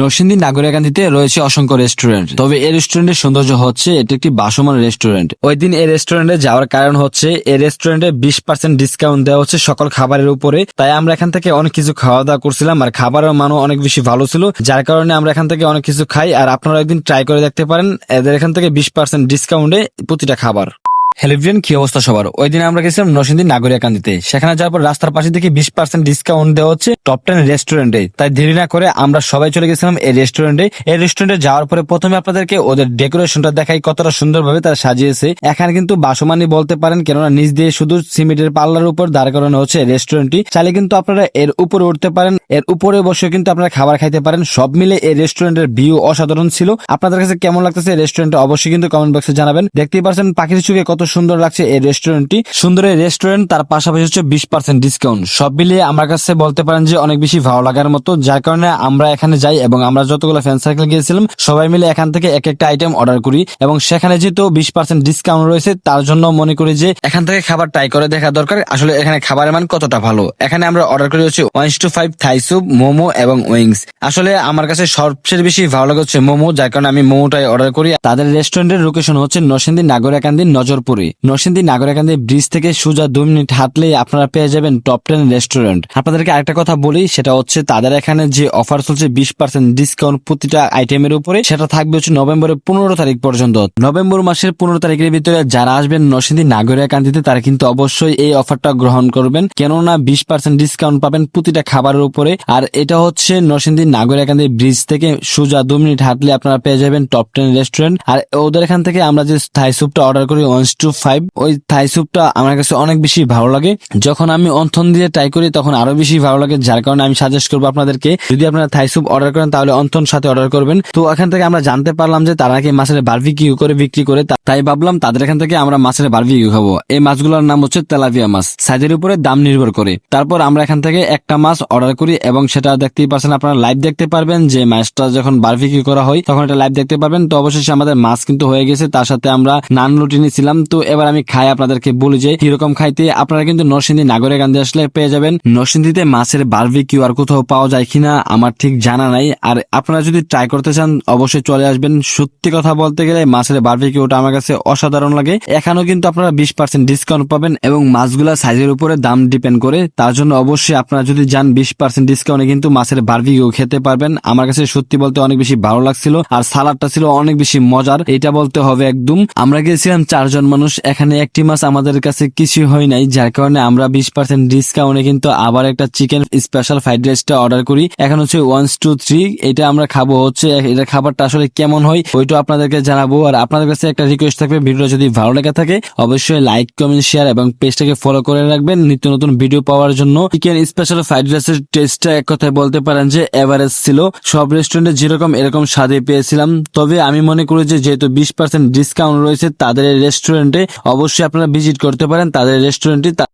নরসিংদী নাগরিকান্দিতে রয়েছে অসংখ্য রেস্টুরেন্ট। তবে এই রেস্টুরেন্টের সৌন্দর্য হচ্ছে এটি একটি বাসমান রেস্টুরেন্ট। ওই দিন এই রেস্টুরেন্টে যাওয়ার কারণ হচ্ছে এই রেস্টুরেন্টে বিশ পার্সেন্ট ডিসকাউন্ট দেওয়া হচ্ছে সকল খাবারের উপরে। তাই আমরা এখান থেকে অনেক কিছু খাওয়া দাওয়া করছিলাম আর খাবারের মানও অনেক বেশি ভালো ছিল, যার কারণে আমরা এখান থেকে অনেক কিছু খাই। আর আপনারা একদিন ট্রাই করে দেখতে পারেন, এদের এখান থেকে বিশ পার্সেন্ট ডিসকাউন্টে প্রতিটা খাবার। হ্যালিভিয়ান কি অবস্থা সবার? ওই দিন আমরা গেছিলাম নরসিংদী নাগরিকান্দিতে সেখানে যাওয়ার পর রাস্তার পাশে থেকে বিশ পার্সেন্ট ডিসকাউন্ট দেওয়া হচ্ছে টপ টেন রেস্টুরেন্টে তাই দেরি না করে আমরা সবাই চলে গেছিলাম এই রেস্টুরেন্টে এই রেস্টুরেন্টে যাওয়ার পরে প্রথমে আপনাদেরকে ওদের ডেকোরেশনটা দেখাই কতটা সুন্দরভাবে তারা সাজিয়েছে। এখানে কিন্তু বাসমানি বলতে পারেন, কেননা নিচ দিয়ে শুধু সিমেন্টের পাল্লার উপর দাঁড় করানো হচ্ছে রেস্টুরেন্টটি চাইলে কিন্তু আপনারা এর উপরে উঠতে পারেন, এর উপরে বসে কিন্তু আপনারা খাবার খাইতে পারেন। সব মিলে এই রেস্টুরেন্টের ভিউ অসাধারণ ছিল। আপনাদের কাছে কেমন লাগতেছে রেস্টুরেন্ট অবশ্যই কিন্তু কমেন্ট বক্সে জানাবেন। দেখতেই পারছেন পাখির চুকে কত সুন্দর লাগছে এই রেস্টুরেন্টটি সুন্দর এই রেস্টুরেন্ট তার পাশাপাশি হচ্ছে বিশ পার্সেন্ট ডিসকাউন্ট সব মিলিয়ে আমার কাছে বলতে পারেন যে অনেক বেশি ভালো লাগার মতো। যার কারণে আমরা এখানে যাই এবং আমরা যতগুলো ফ্যান সার্কেল গিয়েছিলাম, সবাই মিলে এখান থেকে এক একটা আইটেম অর্ডার করি এবং সেখানে যেহেতু বিশ পার্সেন্ট ডিসকাউন্ট রয়েছে, তার জন্য মনে করি যে এখান থেকে খাবার ট্রাই করে দেখা দরকার। আসলে এখানে খাবারের মান কতটা ভালো? এখানে আমরা অর্ডার করি হচ্ছে one two five Thai soup momo এবং উইংস আসলে আমার কাছে সবচেয়ে বেশি ভালো লাগে হচ্ছে মোমো, যার কারণে আমি মোমোটাই অর্ডার করি। তাদের রেস্টুরেন্টের লোকেশন হচ্ছে নরসিংদী নাগরিকান্দি নজরপুরে। নরসিংদী নাগরিকান্দি ব্রিজ থেকে সোজা দুই মিনিট হাঁটলেই আপনারা পেয়ে যাবেন টপ টেন রেস্টুরেন্ট আপনাদেরকে আরেকটা কথা বলি, সেটা হচ্ছে তাদের এখানে যে অফার চলছে, বিশ পার্সেন্ট ডিসকাউন্ট প্রতিটা আইটেমের উপরে, সেটা থাকবে হচ্ছে নভেম্বরের পনেরো তারিখ পর্যন্ত। নভেম্বর মাসের পনেরো তারিখের ভিতরে যারা আসবেন নরসিংদী নাগরিকান্দিতে, তারা কিন্তু অবশ্যই এই অফারটা গ্রহণ করবেন। কেননা বিশ পার্সেন্ট ডিসকাউন্ট পাবেন প্রতিটা খাবারের উপরে। আর এটা হচ্ছে নরসিংদী নাগরিকান্দি ব্রিজ থেকে সোজা দু মিনিট হাঁটলে আপনারা পেয়ে যাবেন টপ টেন রেস্টুরেন্ট আর ওদের এখান থেকে আমরা যে থাই স্যুপটা অর্ডার করি ওয়ান টু ফাইভ, ওই থাই স্যুপটা আমার কাছে অনেক বেশি ভালো লাগে। যখন আমি অন্থন দিয়ে ট্রাই করি, তখন আরও বেশি ভালো লাগে, যার কারণে আমি সাজেস্ট করব আপনাদেরকে, যদি আপনারা থাই স্যুপ অর্ডার করেন, তাহলে অন্থন সাথে অর্ডার করবেন। তো এখান থেকে আমরা জানতে পারলাম যে তারা নাকি মাছের বার্বিকিউ করে, বিক্রি করে তাই ভাবলাম তাদের এখান থেকে আমরা মাছের বার্বিকিউ খাব। এই মাছগুলোর নাম হচ্ছে তেলাপিয়া মাছ। সাইজের উপরে দাম নির্ভর করে। তারপর আমরা এখান থেকে একটা মাছ অর্ডার করি এবং সেটা দেখতেই পাচ্ছেন আপনারা লাইভ দেখতে পারবেন যে মাছটা যখন বার্বিকিউ করা হয়, তখন এটা লাইভ দেখতে পারবেন। তো অবশেষে আমাদের মাছ কিন্তু হয়ে গেছে। তার সাথে আমরা নান রুটি নিয়েছিলাম। তো এবার আমি খাই আপনাদেরকে বলি যে কীরকম খাইতে, আপনারা কিন্তু নরসিংদী নাগরিকান্দি আসলে পেয়ে যাবেন। নরসিংদীতে মাছের বার্বিকিউ আর কোথাও পাওয়া যায় কিনা, আমার ঠিক জানা নাই। আর আপনারা যদি ট্রাই করতে চান, অবশ্যই চলে আসবেন। সত্যি কথা বলতে গেলে মাছের বার্বিকিউটা আমার কাছে অসাধারণ লাগে। এখানেও কিন্তু আপনারা বিশ পার্সেন্ট ডিসকাউন্ট পাবেন এবং মাছগুলা সাইজের উপরে দাম ডিপেন্ড করে। তার জন্য অবশ্যই আপনারা যদি যান, বিশ পার্সেন্ট ডিসকাউন্টে কিন্তু মাছের বার্বিকিউ খেতে পারবেন। আমার কাছে সত্যি বলতে অনেক বেশি ভালো লাগছিল। আর সালাদটা ছিল অনেক বেশি মজার, এটা বলতে হবে একদম। আমরা গেছিলাম চারজন মানুষ এখানে একটি মাছ আমাদের কাছে কিছু হয় নাই, যার কারণে আমরা বিশ পার্সেন্ট ডিসকাউন্টে কিন্তু আবার একটা চিকেন স্পেশাল ফ্রাইড রাইসটা অর্ডার করি। এখন হচ্ছে ওয়ান টু থ্রি এটা আমরা খাব হচ্ছে, এটা খাবারটা আসলে কেমন হয়, ওইটা আপনাদেরকে জানাব। আর আপনাদের কাছে একটা রিকোয়েস্ট থাকবে ভিডিও যদি ভালো লেগে থাকে, অবশ্যই লাইক কমেন্ট শেয়ার এবং পেজটাকে ফলো করে রাখবেন নিত্য নতুন ভিডিও পাওয়ার জন্য। চিকেন স্পেশাল ফ্রাইড রাইসের টেস্টটা এক কথায় বলতে পারেন যে এভারেজ ছিল। সব রেস্টুরেন্টে যেরকম এরকম স্বাদে পেয়েছিলাম। তবে আমি মনে করি যে যেহেতু বিশ পার্সেন্ট ডিসকাউন্ট রয়েছে, তাদের রেস্টুরেন্টে অবশ্যই আপনারা ভিজিট করতে পারেন। তাদের রেস্টুরেন্টে